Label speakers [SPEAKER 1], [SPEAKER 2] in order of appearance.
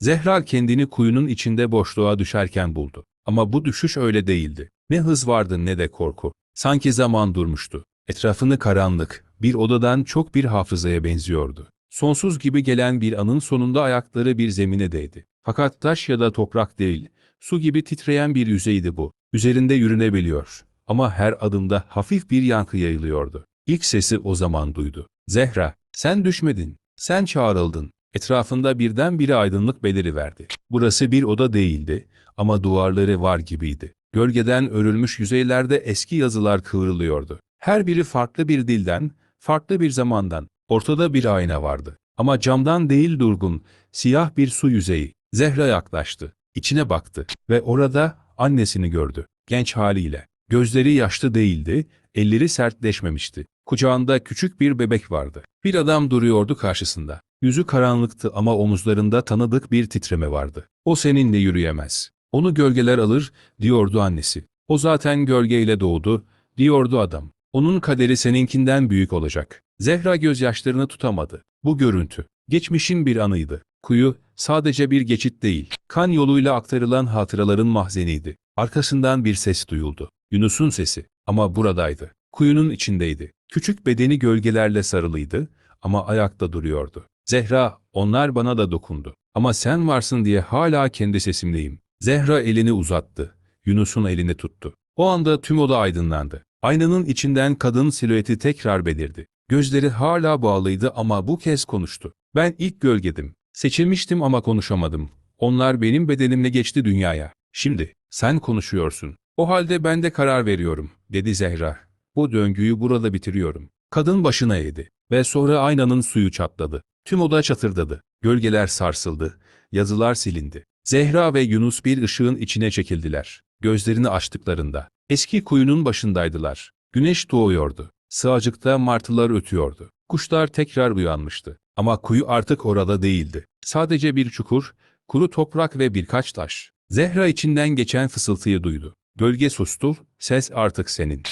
[SPEAKER 1] Zehra kendini kuyunun içinde boşluğa düşerken buldu. Ama bu düşüş öyle değildi. Ne hız vardı ne de korku. Sanki zaman durmuştu. Etrafını karanlık, bir odadan çok bir hafızaya benziyordu. Sonsuz gibi gelen bir anın sonunda ayakları bir zemine değdi. Fakat taş ya da toprak değil, su gibi titreyen bir yüzeydi bu. Üzerinde yürünebiliyor. Ama her adımda hafif bir yankı yayılıyordu. İlk sesi o zaman duydu. Zehra, sen düşmedin, sen çağrıldın. Etrafında birdenbire aydınlık beliriverdi. Burası bir oda değildi ama duvarları var gibiydi. Gölgeden örülmüş yüzeylerde eski yazılar kıvrılıyordu. Her biri farklı bir dilden, farklı bir zamandan. Ortada bir ayna vardı. Ama camdan değil durgun, siyah bir su yüzeyi. Zehra yaklaştı. İçine baktı ve orada annesini gördü. Genç haliyle. Gözleri yaşlı değildi, elleri sertleşmemişti. Kucağında küçük bir bebek vardı. Bir adam duruyordu karşısında. Yüzü karanlıktı ama omuzlarında tanıdık bir titreme vardı. O seninle yürüyemez. Onu gölgeler alır, diyordu annesi. O zaten gölgeyle doğdu, diyordu adam. Onun kaderi seninkinden büyük olacak. Zehra gözyaşlarını tutamadı. Bu görüntü, geçmişin bir anıydı. Kuyu, sadece bir geçit değil, kan yoluyla aktarılan hatıraların mahzeniydi. Arkasından bir ses duyuldu. Yunus'un sesi. Ama buradaydı. Kuyunun içindeydi. Küçük bedeni gölgelerle sarılıydı ama ayakta duruyordu. Zehra, onlar bana da dokundu. Ama sen varsın diye hala kendi sesimdeyim. Zehra elini uzattı. Yunus'un elini tuttu. O anda tüm oda aydınlandı. Aynanın içinden kadın silüeti tekrar belirdi. Gözleri hala bağlıydı ama bu kez konuştu. Ben ilk gölgedim. Seçilmiştim ama konuşamadım. Onlar benim bedenimle geçti dünyaya. Şimdi, sen konuşuyorsun. O halde ben de karar veriyorum, dedi Zehra. Bu döngüyü burada bitiriyorum. Kadın başına eğdi ve sonra aynanın suyu çatladı. Tüm oda çatırdadı. Gölgeler sarsıldı. Yazılar silindi. Zehra ve Yunus bir ışığın içine çekildiler. Gözlerini açtıklarında. Eski kuyunun başındaydılar. Güneş doğuyordu. Sığacıkta martılar ötüyordu. Kuşlar tekrar uyanmıştı. Ama kuyu artık orada değildi. Sadece bir çukur, kuru toprak ve birkaç taş. Zehra içinden geçen fısıltıyı duydu. Gölge sustu, ses artık senin.